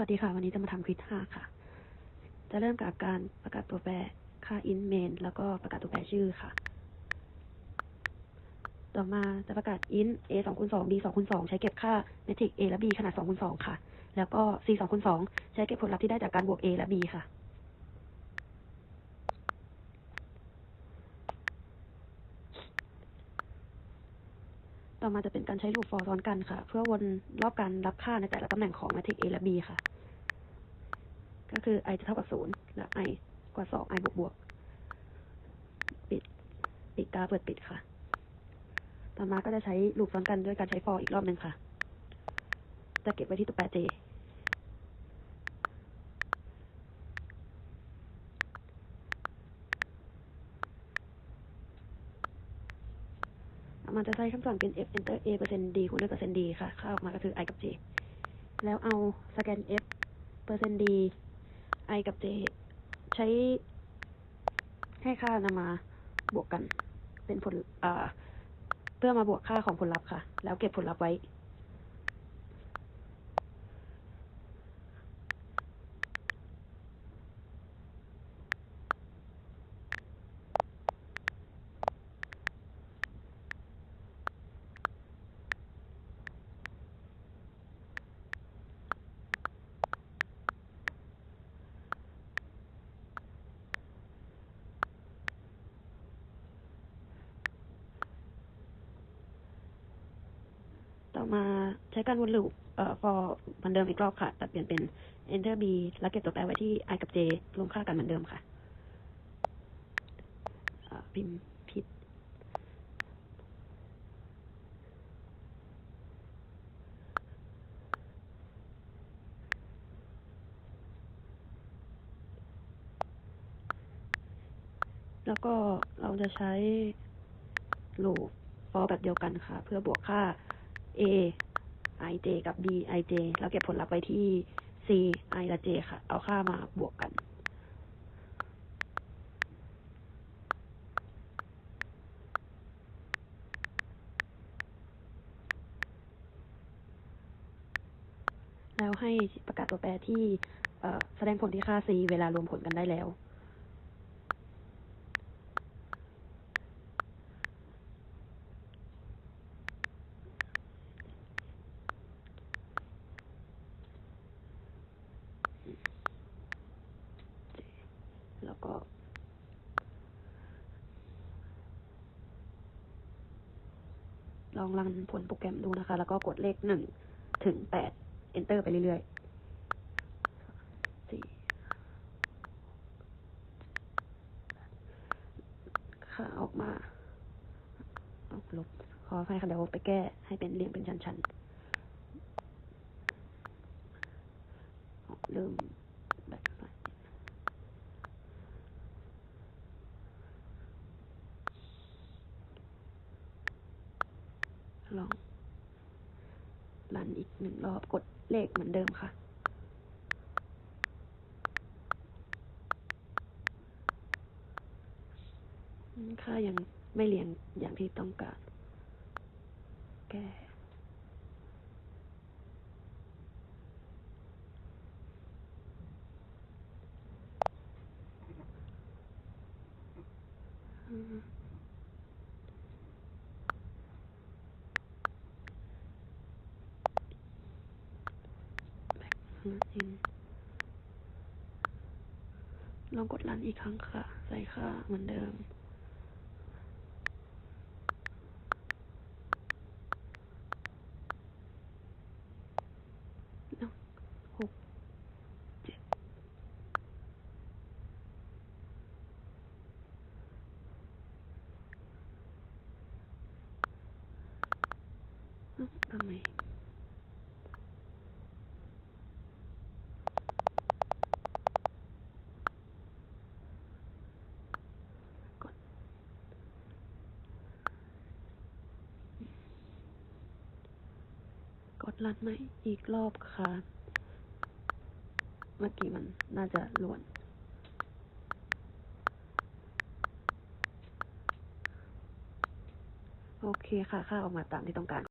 วัสดีค่ะ วันนี้จะมาทำควิด5ค่ะ จะเริ่มกับการประกาศตัวแปรค่า int main แล้วก็ประกาศตัวแปรชื่อค่ะ ต่อมาจะประกาศ int a 2คูณ2 b 2คูณ2ใช้เก็บค่าเมทริก a และ b ขนาด2คูณ2ค่ะ แล้วก็ c 2คูณ2ใช้เก็บผลลัพธ์ที่ได้จากการบวก a และ b ค่ะ อมาจะเป็นการใช้ลูปฟอร์ซ้อนกันค่ะ เพื่อวนรอบการรับค่าในแต่ละตำแหน่งของแมทริกซ์ a และ b ค่ะ ก็คือ i จะเท่ากับศูนย์และ i กว่าสอง i บวกบวก ปิด ปิดกาเปิดปิดค่ะ ต่อมาก็จะใช้ลูปซ้อนกันด้วยการใช้ฟอร์อีกรอบหนึ่งค่ะ จะเก็บไว้ที่ตัวแปร j มันจะใช้คำสั่งเป็น f enter a เปอร์เซ็นต์ d คูณด้วยเปอร์เซ็นต์ d ค่ะค่าออกมาก็คือ i กับ j แล้วเอาสแกน f เปอร์เซ็นต์ d i กับ j ใช้ให้ค่านำมาบวกกัน เป็นผลอ่าเพื่อมาบวกค่าของผลลัพธ์ค่ะ แล้วเก็บผลลัพธ์ไว้ มาใช้การวนลูปเอ่อ for เหมือนเดิมอีกรอบค่ะ แต่เปลี่ยนเป็น enter b แล้วเก็บตัวแปรไว้ที่ i กับ j รวมค่ากันเหมือนเดิมค่ะพิมพ์ผิด แล้วก็เราจะใช้ลูป for แบบเดียวกันค่ะ เพื่อบวกค่า a i j กับ b i j แล้วเก็บผลลัพธ์ไว้ที่ c i และ j ค่ะ เอาค่ามาบวกกันแล้วให้ประกาศตัวแปรที่แสดงผลที่ค่า c เวลารวมผลกันได้แล้ว แล้วก็ลองรันผลโปรแกรมดูนะคะ แล้วก็กดเลขหนึ่งถึงแปด enter ไปเรื่อยๆสี่ค่ะออกมาเอาลบขออภัยค่ะเดี๋ยวไปแก้ให้เป็นเรียงเป็นชั้นๆเริ่มแบบใหม่ ลองรันอีกหนึ่งรอบกดเลขเหมือนเดิมค่ะ ค่ายังไม่เรียงอย่างที่ต้องการ แก้อืม แบ็คอิน ลองกดรันอีกครั้งค่ะ ใส่ค่าเหมือนเดิม หกเจ็ดเอ้าทำไม ดรันไหมอีกรอบค่ะ เมื่อกี้มันน่าจะล้วนโอเคค่ะ ค่าออกมาตามที่ต้องการ